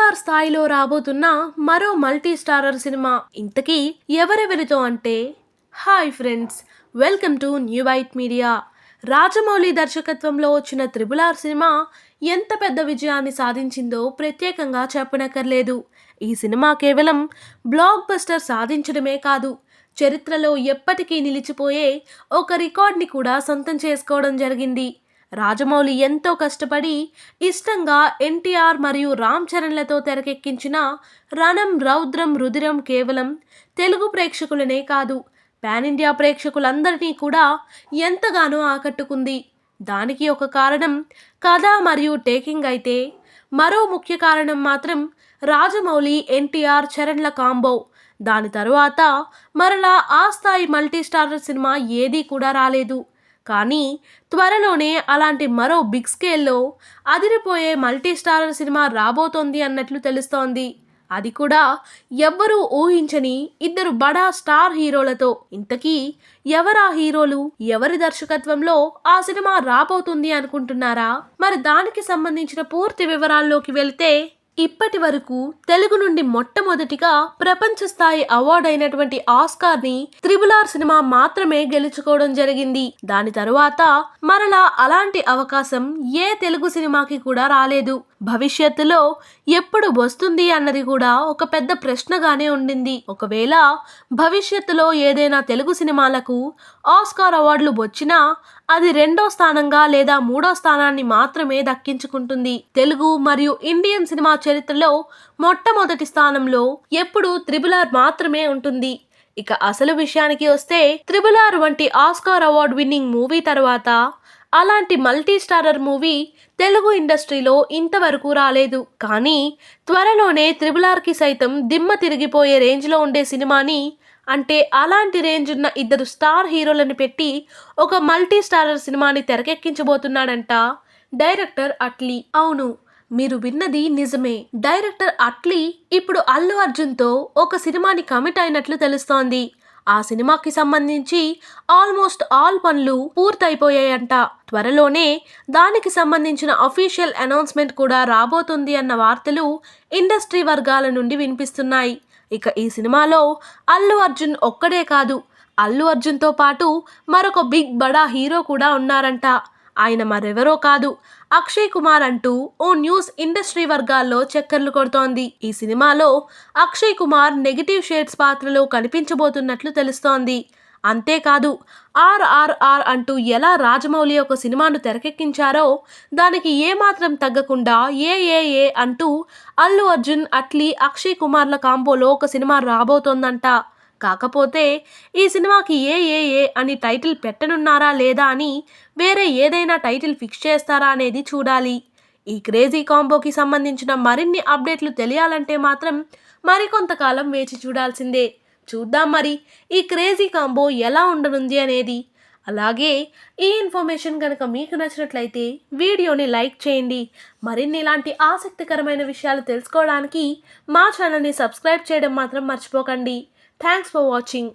NR స్థాయిలో రాబోతున్న మరో మల్టీ స్టారర్ సినిమా ఇంతకీ ఎవరెవరితో అంటే? Hi friends welcome to new white media. Rajamouli దర్శకత్వంలో వచ్చిన త్రిబుల్ ఆర్ సినిమా ఎంత పెద్ద విజయాన్ని సాధించిందో ప్రత్యేకంగా చెప్పనక్కర్లేదు. ఈ సినిమా కేవలం బ్లాక్ బస్టర్ సాధించడమే కాదు చరిత్రలో ఎప్పటికీ నిలిచిపోయే ఒక రికార్డ్ని కూడా సొంతం చేసుకోవడం జరిగింది. రాజమౌళి ఎంతో కష్టపడి ఇష్టంగా ఎన్టీఆర్ మరియు రామ్ చరణ్లతో తెరకెక్కించిన రణం రౌద్రం రుదిరం కేవలం తెలుగు ప్రేక్షకులనే కాదు పాన్ ఇండియా ప్రేక్షకులందరినీ కూడా ఎంతగానో ఆకట్టుకుంది. దానికి ఒక కారణం కథ మరియు టేకింగ్ అయితే మరో ముఖ్య కారణం మాత్రం రాజమౌళి ఎన్టీఆర్ చరణ్ల కాంబో. దాని తరువాత మరలా ఆ స్థాయి మల్టీస్టారర్ సినిమా ఏదీ కూడా రాలేదు. కానీ త్వరలోనే అలాంటి మరో బిగ్ స్కేల్లో అదిరిపోయే మల్టీ స్టారర్ సినిమా రాబోతోంది అన్నట్లు తెలుస్తోంది. అది కూడా ఎవ్వరూ ఊహించని ఇద్దరు బడా స్టార్ హీరోలతో. ఇంతకీ ఎవరా హీరోలు? ఎవరి దర్శకత్వంలో ఆ సినిమా రాబోతుంది అనుకుంటున్నారా? మరి దానికి సంబంధించిన పూర్తి వివరాల్లోకి వెళ్తే ఇప్పటి వరకు తెలుగు నుండి మొట్టమొదటిగా ప్రపంచ స్థాయి అవార్డు అయినటువంటి ఆస్కార్ని త్రిబుల్ ఆర్ సినిమా మాత్రమే గెలుచుకోవడం జరిగింది. దాని తరువాత మరలా అలాంటి అవకాశం ఏ తెలుగు సినిమాకి కూడా రాలేదు. భవిష్యత్తులో ఎప్పుడు వస్తుంది అన్నది కూడా ఒక పెద్ద ప్రశ్నగానే ఉండింది. ఒకవేళ భవిష్యత్తులో ఏదైనా తెలుగు సినిమాలకు ఆస్కార్ అవార్డులు వచ్చినా అది రెండో స్థానంగా లేదా మూడో స్థానాన్ని మాత్రమే దక్కించుకుంటుంది. తెలుగు మరియు ఇండియన్ సినిమా చరిత్రలో మొట్టమొదటి స్థానంలో ఎప్పుడు త్రిబుల్ ఆర్ మాత్రమే ఉంటుంది. ఇక అసలు విషయానికి వస్తే త్రిబుల్ ఆర్ వంటి ఆస్కార్ అవార్డ్ విన్నింగ్ మూవీ తర్వాత అలాంటి మల్టీ స్టారర్ మూవీ తెలుగు ఇండస్ట్రీలో ఇంతవరకు రాలేదు. కానీ త్వరలోనే త్రిబుల్ ఆర్కి సైతం దిమ్మ తిరిగిపోయే రేంజ్లో ఉండే సినిమాని అంటే అలాంటి రేంజ్ ఉన్న ఇద్దరు స్టార్ హీరోలను పెట్టి ఒక మల్టీ స్టారర్ సినిమాని తెరకెక్కించబోతున్నాడంట డైరెక్టర్ అట్లీ. అవును మీరు విన్నది నిజమే. డైరెక్టర్ అట్లీ ఇప్పుడు అల్లు అర్జున్తో ఒక సినిమాని కమిట్ అయినట్లు తెలుస్తోంది. ఆ సినిమాకి సంబంధించి ఆల్మోస్ట్ ఆల్ పనులు పూర్తయిపోయాయంట. త్వరలోనే దానికి సంబంధించిన అఫీషియల్ అనౌన్స్మెంట్ కూడా రాబోతుంది అన్న వార్తలు ఇండస్ట్రీ వర్గాల నుండి వినిపిస్తున్నాయి. ఇక ఈ సినిమాలో అల్లు అర్జున్ ఒక్కడే కాదు. అల్లు అర్జున్తో పాటు మరొక బిగ్ బడా హీరో కూడా ఉన్నారంట. ఆయన మరెవరో కాదు. అక్షయ్ కుమార్ అంటూ ఓ న్యూస్ ఇండస్ట్రీ వర్గాల్లో చక్కర్లు కొడుతోంది. ఈ సినిమాలో అక్షయ్ కుమార్ నెగిటివ్ షేడ్స్ పాత్రలో కనిపించబోతున్నట్లు తెలుస్తోంది. అంతేకాదు ఆర్ఆర్ఆర్ అంటూ ఎలా రాజమౌళి ఒక సినిమాను తెరకెక్కించారో దానికి ఏమాత్రం తగ్గకుండా ఏఏఏ అంటూ అల్లు అర్జున్ అట్లీ అక్షయ్ కుమార్ల కాంబోలో ఒక సినిమా రాబోతోందంట. కాకపోతే ఈ సినిమాకి ఏఏఏ అని టైటిల్ పెట్టనున్నారా లేదా అని వేరే ఏదైనా టైటిల్ ఫిక్స్ చేస్తారా అనేది చూడాలి. ఈ క్రేజీ కాంబోకి సంబంధించిన మరిన్ని అప్డేట్లు తెలియాలంటే మాత్రం మరికొంతకాలం వేచి చూడాల్సిందే. చూద్దాం మరి. ఈ క్రేజీ కాంబో ఎలా ఉండనుంది అనేది. అలాగే ఈ ఇన్ఫర్మేషన్ కనుక మీకు నచ్చినట్లయితే వీడియోని లైక్ చేయండి. మరిన్ని ఇలాంటి ఆసక్తికరమైన విషయాలు తెలుసుకోవడానికి మా ఛానల్ని సబ్స్క్రైబ్ చేయడం మాత్రం మర్చిపోకండి. Thanks for watching.